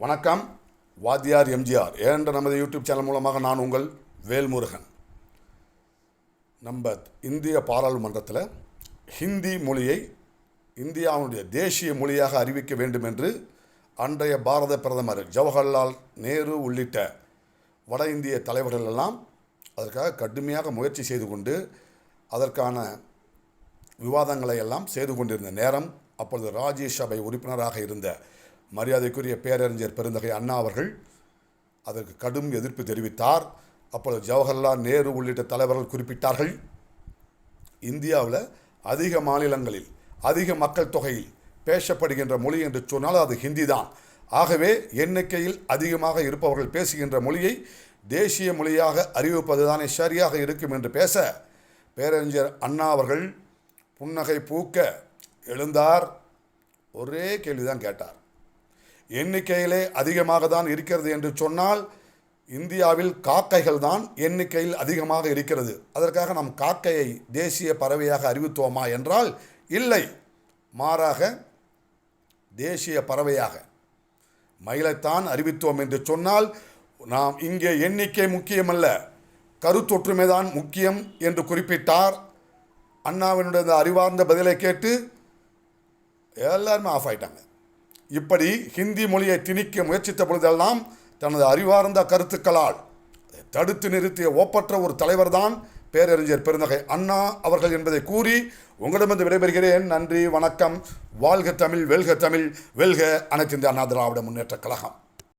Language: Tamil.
வணக்கம். வாத்தியார் எம்ஜிஆர். என்ற நமது யூடியூப் சேனல் மூலமாக நான் உங்கள் வேல்முருகன். நம்ம இந்திய பாராளுமன்றத்தில் ஹிந்தி மொழியை இந்தியாவுடைய தேசிய மொழியாக அறிவிக்க வேண்டும் என்று அன்றைய பாரத பிரதமர் ஜவஹர்லால் நேரு உள்ளிட்ட வட இந்திய தலைவர்கள் எல்லாம் அதற்காக கடுமையாக முயற்சி செய்து கொண்டு அதற்கான விவாதங்களை எல்லாம் செய்து கொண்டிருந்த நேரம் அப்பொழுது ராஜ்யசபை உறுப்பினராக இருந்த மரியாதைக்குரிய பேரறிஞர் பெருந்தகை அண்ணா அவர்கள் அதற்கு கடும் எதிர்ப்பு தெரிவித்தார். அப்பொழுது ஜவஹர்லால் நேரு உள்ளிட்ட தலைவர்கள் குறிப்பிட்டார்கள் இந்தியாவில் அதிக மாநிலங்களில் அதிக மக்கள் தொகையில் பேசப்படுகின்ற மொழி என்று சொன்னால் அது ஹிந்தி தான் ஆகவே எண்ணிக்கையில் அதிகமாக இருப்பவர்கள் பேசுகின்ற மொழியை தேசிய மொழியாக அறிவிப்பது தானே சரியாக இருக்கும் என்று பேச பேரறிஞர் அண்ணா அவர்கள் புன்னகை பூக்க எழுந்தார். ஒரே கேள்விதான் கேட்டார். எண்ணிக்கையிலே அதிகமாக தான் இருக்கிறது என்று சொன்னால் இந்தியாவில் காக்கைகள் தான் எண்ணிக்கையில் அதிகமாக இருக்கிறது. அதற்காக நாம் காக்கையை தேசிய பறவையாக அறிவித்தோமா என்றால் இல்லை. மாறாக தேசிய பறவையாக மயிலைத்தான் அறிவித்தோம் என்று சொன்னால் நாம் இங்கே எண்ணிக்கை முக்கியமல்ல. கருத்தொற்றுமை தான் முக்கியம் என்று குறிப்பிட்டார். அண்ணாவினுடைய அந்த அறிவார்ந்த பதிலை கேட்டு எல்லாருமே ஆஃப் ஆயிட்டாங்க. இப்படி ஹிந்தி மொழியை திணிக்க முயற்சித்த பொழுதெல்லாம் தனது அறிவார்ந்த கருத்துக்களால் தடுத்து நிறுத்திய ஒப்பற்ற ஒரு தலைவர்தான் பேரறிஞர் பெருந்தகை அண்ணா அவர்கள் என்பதை கூறி உங்களிடமிருந்து விடைபெறுகிறேன். நன்றி வணக்கம். வாழ்க தமிழ் வெல்க தமிழ் வெல்க அனைத்து இந்திய அண்ணா திராவிட முன்னேற்ற கழகம்.